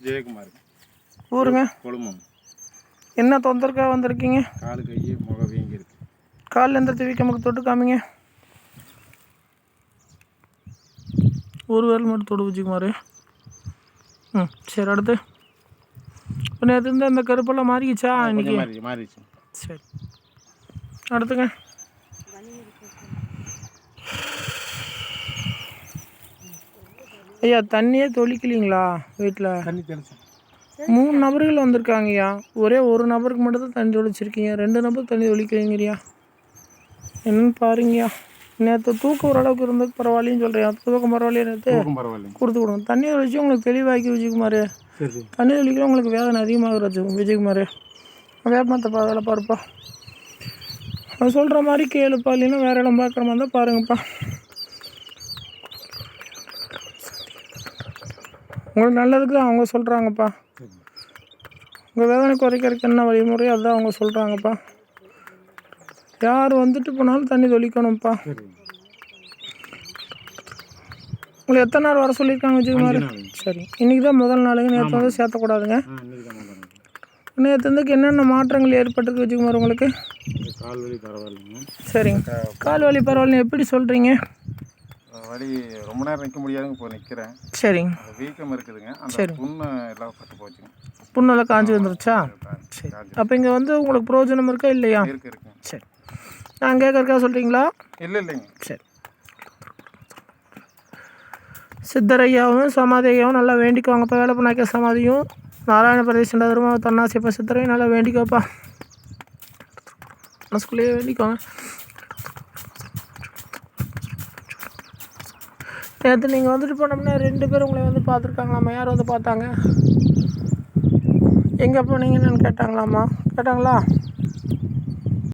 ஜெயக்குமார் ஊருங்க? கொழுமம் என்ன தொந்தரக்காக வந்திருக்கீங்க? காலு கை முக வீங்கி இருக்கு காலில் எந்த திவிக்க நமக்கு தொட்டு காமிங்க. ஒரு வேல் மட்டும் தொடு வச்சுக்குமாரு ம் சரி அடுத்து. இப்போ நேற்று இருந்த அந்த கருப்பெல்லாம் மாறிக்கிச்சா இன்னைக்கு? கொஞ்சம் மாறி மாறிடுச்சு. சரி. அடுத்துங்க. ஐயா தண்ணியே தொளிக்கலீங்களா வீட்டில் தண்ணி தெளிச்சு மூணு நபர்கள் வந்திருக்காங்கய்யா. ஒரே ஒரு நபருக்கு மட்டும் தான் தண்ணி தொளிச்சிருக்கீங்க. ரெண்டு நபர் தண்ணி தொளிக்கிறீங்கய்யா. என்னன்னு பாருங்கய்யா. நேற்று தூக்கம் ஓரளவுக்கு இருந்ததுக்கு பரவாயில்லைன்னு சொல்கிறேன் தூக்கம் பரவாயில்லையா நேற்று கொடுத்து கொடுங்க. தண்ணி தொளிச்சு உங்களுக்கு தெளிவாக்கி விஜயகுமார். தண்ணி தொளிக்கிற உங்களுக்கு வேதனை அதிகமாகிறது விஜயகுமார். வேப்பமத்தப்பா வேலை பாருப்பா. அவன் சொல்கிற மாதிரி கேளுப்பா இல்லைன்னா வேறு இடம் பார்க்குற மாதிரி இருந்தால் பாருங்கப்பா. உங்களுக்கு நல்லதுக்கு தான் அவங்க சொல்கிறாங்கப்பா உங்கள் வேதனை குறைக்கிறதுக்கு என்ன வழிமுறை? அதுதான் அவங்க சொல்கிறாங்கப்பா யார் வந்துட்டு போனாலும் தண்ணி தொளிக்கணும்ப்பா. உங்களை எத்தனை நாள் வர சொல்லியிருக்காங்க விஜயகுமார். சரி இன்றைக்கி தான் முதல் நாளுங்க நேற்று வந்து சேர்த்தக்கூடாதுங்க. நேற்று வந்து என்னென்ன மாற்றங்கள் ஏற்பட்டிருக்கு விஜயகுமார் உங்களுக்கு? கால் வலி பரவாயில்லைங்க. சரிங்க. கால் வலி பரவாயில்ல எப்படி சொல்கிறீங்க வலி ரொம்ப நேரம் நிற்க முடியாதுங்க இப்போ நிற்கிறேன் சரிங்க. வீக்கம் இருக்குதுங்க. அந்த சரி. புண்ணு எல்லாம் பட்டு போச்சுங்க. புண்ணெல்லாம் காஞ்சி வந்துருச்சா? சரி. அப்போ இங்கே வந்து உங்களுக்கு பிரயோஜனம் இருக்கா இல்லையா? இருக்கு இருக்குங்க சரி. நான் கேட்கறக்கா சொல்கிறீங்களா இல்லை இல்லைங்க. சரி. சித்தரையாவும் சமாதி ஐயாவும் நல்லா வேண்டிக்குவாங்கப்பா. வேலைப்பண்ணாக்கிய சமாதியும் நாராயண பிரதேசம் தருமா தன்னாசிப்பா சித்தரையும் நல்லா வேண்டிக்கோப்பா மனசுக்குள்ளேயே வேண்டிக்கோங்க நேற்று நீங்கள் வந்துட்டு போனோம்னா ரெண்டு பேரும் உங்களை வந்து பார்த்துருக்காங்களாம்மா யார் வந்து பார்த்தாங்க? எங்கே போனீங்கன்னு கேட்டாங்களாம்மா கேட்டாங்களா?